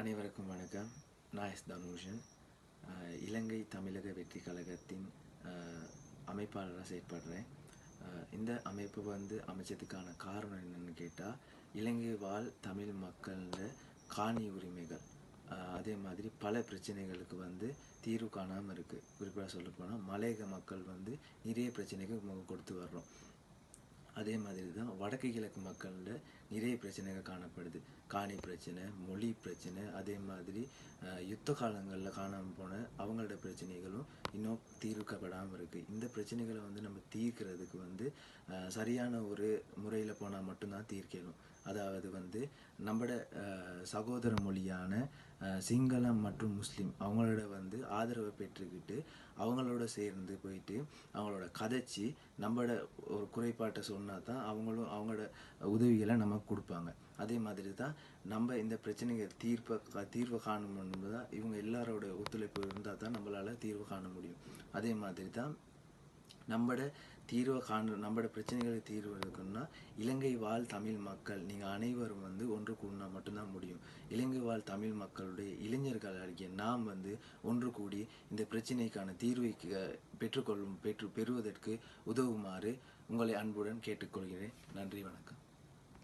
அனைவருக்கும் வணக்கம். நான் எஸ் தனுஷன். இலங்கை தமிழக வெற்றி கழகத்தின் அமைப்பாளராக செயற்படுறேன். இந்த அமைப்பு வந்து அமைச்சதுக்கான காரணம் என்னென்னு கேட்டால் இலங்கை வாழ் தமிழ் மக்களோட காணி உரிமைகள். அதே மாதிரி பல பிரச்சனைகளுக்கு வந்து தீர்வு காணாமல் இருக்குது குறிப்பாக சொல்ல போனால் மலையக மக்கள் வந்து நிறைய பிரச்சனைக்கு முகம் கொடுத்து வர்றோம். அதே மாதிரி தான் வடக்கு கிழக்கு மக்களில் நிறைய பிரச்சனைகள் காணப்படுது. காணி பிரச்சனை மொழி பிரச்சனை அதே மாதிரி யுத்த காலங்களில் காணாமல் போன அவங்களோட பிரச்சனைகளும் இன்னும் தீர்க்கப்படாமல் இருக்குது இந்த பிரச்சனைகளை வந்து நம்ம தீர்க்கிறதுக்கு வந்து சரியான ஒரு முறையில் போனால் மட்டும்தான் தீர்க்கணும். அதாவது வந்து நம்மட சகோதர மொழியான சிங்களம் மற்றும் முஸ்லீம் அவங்களோட வந்து ஆதரவை பெற்றுக்கிட்டு அவங்களோட சேர்ந்து போயிட்டு அவங்களோட கதைச்சி நம்மளோட ஒரு குறைபாட்டை சொன்னால் தான் அவங்களும் அவங்களோட உதவிகளை நமக்கு கொடுப்பாங்க. அதே மாதிரி தான் நம்ம இந்த பிரச்சனைகள் தீர்ப்பை தீர்வை காணணும் தான் இவங்க எல்லாரோட ஒத்துழைப்பு இருந்தால் தான் நம்மளால் தீர்வு காண முடியும். அதே மாதிரி தான் நம்மட தீர்வை காண நம்மட பிரச்சனைகளை தீர்வு இருக்குன்னா இலங்கை வாழ் தமிழ் மக்கள் நீங்கள் அனைவரும் வந்து ஒன்று கூடினா மட்டும்தான் முடியும். இலங்கை வாழ் தமிழ் மக்களுடைய இளைஞர்கள் ஆகிய நாம் வந்து ஒன்று கூடி இந்த பிரச்சனைக்கான தீர்வை பெற்றுக்கொள்ளும் பெற்று பெறுவதற்கு உதவுமாறு உங்களை அன்புடன் கேட்டுக்கொள்கிறேன். நன்றி வணக்கம்.